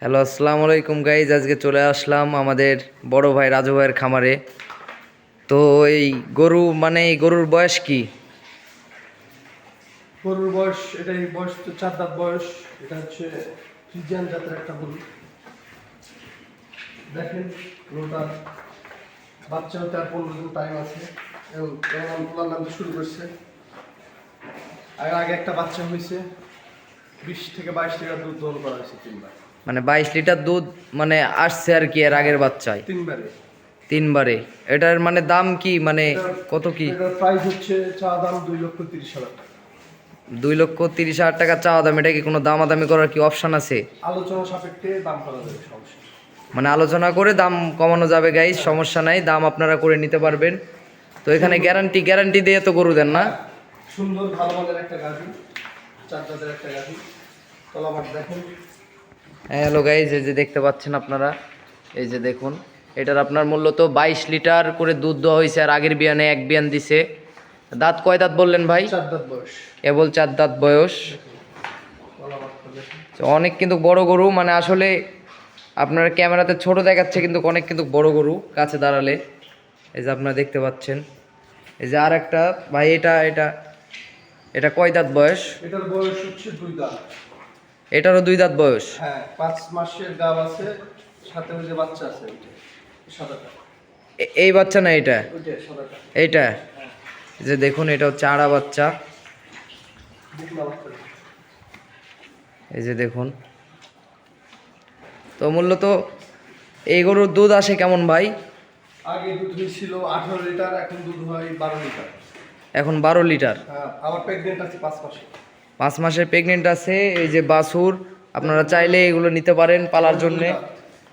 Hello, আসসালামু আলাইকুম guys আজকে চলে আসলাম আমাদের বড় ভাই রাজু ভাইয়ের খামারে। তো এই গরু মানে এই গরুর বয়স কি? গরুর বয়স, এটাই বয়স তো চার দাঁত বয়স, এটা হচ্ছে ফ্রিজিয়ান জাতের একটা গরু। দেখেন, গরুটা বাচ্চা হতে আর পনেরো দিন টাইম আছে, এবং তোলার নামতে শুরু করছে। আর আগে একটা বাচ্চা হয়েছে, বিশ থেকে বাইশ লিটার দুধ দহন করা হয়েছে তিনবার। মানে বাইশ লিটার দুধ মানে আসছে আর কি এর আগের বাচ্চায়। তিনবারে। তিনবারে। এটার মানে দাম কি? মানে কত কি? প্রাইস হচ্ছে চা দাম দুই লক্ষ তিরিশ হাজার টাকা। দুই লক্ষ তিরিশ হাজার টাকা চাওয়া দাম এটা কি কোনো দামাদামি করার কি অপশান আছে? আলোচনা সাপেক্ষে দাম করা যাবে সমস্যা মানে আলোচনা করে দাম কমানো যাবে গাইজ সমস্যা নাই দাম আপনারা করে নিতে পারবেন। তো এখানে গ্যারান্টি গ্যারান্টি দিয়ে তো গরু দেন না? সুন্দর ভালো মানের একটা গাড়ি চার একটা গাড়ি দেখেন। হ্যালো গাইজ এই যে দেখতে পাচ্ছেন আপনারা এই যে দেখুন এটার আপনার মূল্য তো বাইশ লিটার করে দুধ দেওয়া হয়েছে আর আগের বিয়ানে এক বিয়ান দিছে। দাঁত কয় দাঁত বললেন ভাই? চার দাঁত বয়স। কেবল চার দাঁত বয়স। তো অনেক কিন্তু বড় গরু মানে আসলে আপনার ক্যামেরাতে ছোট দেখাচ্ছে কিন্তু অনেক কিন্তু বড় গরু কাছে দাঁড়ালে। এই যে আপনারা দেখতে পাচ্ছেন। এই যে আর একটা ভাই এটা এটা এটা কয় দাঁত বয়স? এটার বয়স হচ্ছে দুই দাঁত। এটারও দুই দাঁত বয়স। হ্যাঁ পাঁচ মাসের গাব আছে সাথে ওই যে বাচ্চা আছে সাদাটা। এই বাচ্চা না এটা এইটা? যে দেখুন এটা হচ্ছে আড়া বাচ্চা এই যে দেখুন। তো মূল্য তো এই গরুর দুধ আসে কেমন ভাই? আগে দুধ হয়েছিল আঠারো লিটার এখন দুধ হয় বারো লিটার। এখন বারো লিটার। হ্যাঁ আবার প্রেগনেন্ট আছে পাঁচ মাসে। পাঁচ মাসের প্রেগনেন্ট আছে এই যে বাছুর আপনারা চাইলে এগুলো নিতে পারেন পালার জন্যে।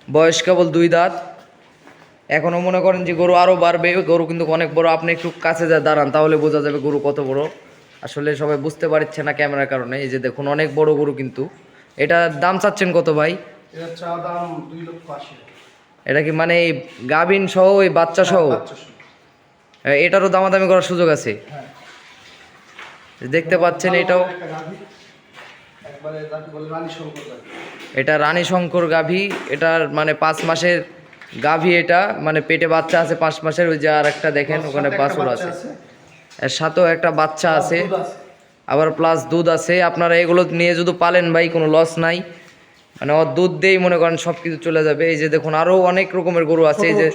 বয়স কেবল দুই দাঁত। এখনও মনে করেন যে গরু আরও বাড়বে গরু কিন্তু অনেক বড় আপনি একটু কাছে যা দাঁড়ান তাহলে বোঝা যাবে গরু কত বড়। আসলে সবাই বুঝতে পারছে না ক্যামেরার কারণে এই যে দেখুন অনেক বড় গরু কিন্তু। এটার দাম চাচ্ছেন কত ভাই? এটা কি মানে গাভিন সহ এই বাচ্চা সহ? বাচ্চা সহ। এটারও দামাদামি করার সুযোগ আছে? হ্যাঁ। দেখতে পাচ্ছেন এটাও। এটা রানী শঙ্কর গাভী। এটার মানে পাঁচ মাসের গাভী এটা। মানে পেটে বাচ্চা আছে পাঁচ মাসের ওই যে আর একটা দেখেন ওখানে বাছুর আছে। এর সাথেও একটা বাচ্চা আছে। আবার প্লাস দুধ আছে। আপনারা এগুলো নিয়ে যদি পালেন ভাই কোনো লস নাই। মানে ওর দুধ দিয়েই মনে করেন সব কিছু চলে যাবে। এই যে দেখুন আরও অনেক রকমের গরু আছে। এই যে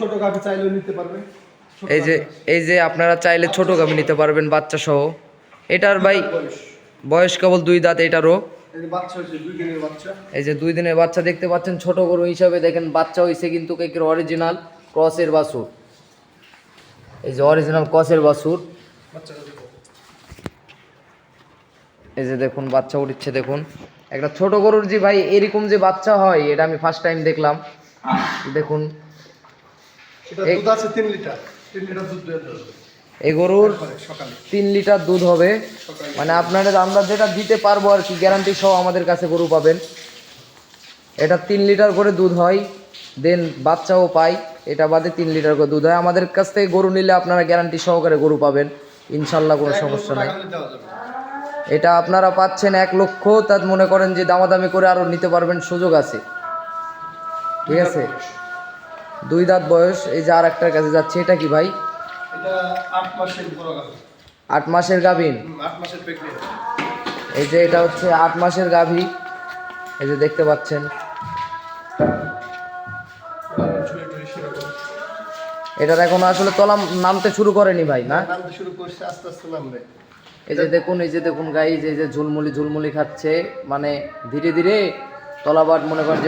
এই যে এই যে আপনারা চাইলে ছোট গাভী নিতে পারবেন বাচ্চা সহ। এটার ভাই বয়স। কেবল দুই দাঁত এটারও। এই যে বাচ্চা দুই দিনের বাচ্চা। এই যে দুই দিনের বাচ্চা দেখতে পাচ্ছেন ছোট গরু হিসাবে দেখেন বাচ্চা হয়েছে কিন্তু কেকের অরিজিনাল ক্রসের বাসুর এই যে অরিজিনাল ক্রসের বাসুর এই যে দেখুন বাচ্চা উঠছে দেখুন। একটা ছোট গরুর যে ভাই এরকম যে বাচ্চা হয় এটা আমি ফার্স্ট টাইম দেখলাম। দেখুন। এটা দুধ আছে তিন লিটার। তিন লিটার দুধ এই গরুর তিন লিটার দুধ হবে। মানে আপনাদের আমরা যেটা দিতে পারব আর কি গ্যারান্টি সহ আমাদের কাছে গরু পাবেন। এটা তিন লিটার করে দুধ হয় দেন বাচ্চাও পাই এটা বাদে তিন লিটার করে দুধ হয়। আমাদের কাছ থেকে গরু নিলে আপনারা গ্যারান্টি সহকারে গরু পাবেন ইনশাল্লাহ কোনো সমস্যা নাই। এটা আপনারা পাচ্ছেন এক লক্ষ তার মনে করেন যে দামাদামি করে আরও নিতে পারবেন সুযোগ আছে। ঠিক আছে? দুই দাঁত বয়স এই যে আর একটার কাছে যাচ্ছে এটা কি ভাই? এটা আট মাসের বড় গাভী। মাসের মাসের এই যে এটা হচ্ছে আট মাসের গাভী। এই যে দেখতে পাচ্ছেন। এটার এখন আসলে তলা নামতে শুরু করেনি ভাই না? নামতে শুরু করছে আস্তে আস্তে নামবে। এই যে দেখুন এই যে দেখুন গাই এই যে ঝুলমুলি ঝুলমুলি খাচ্ছে। মানে ধীরে ধীরে তলাবাট মনে করেন যে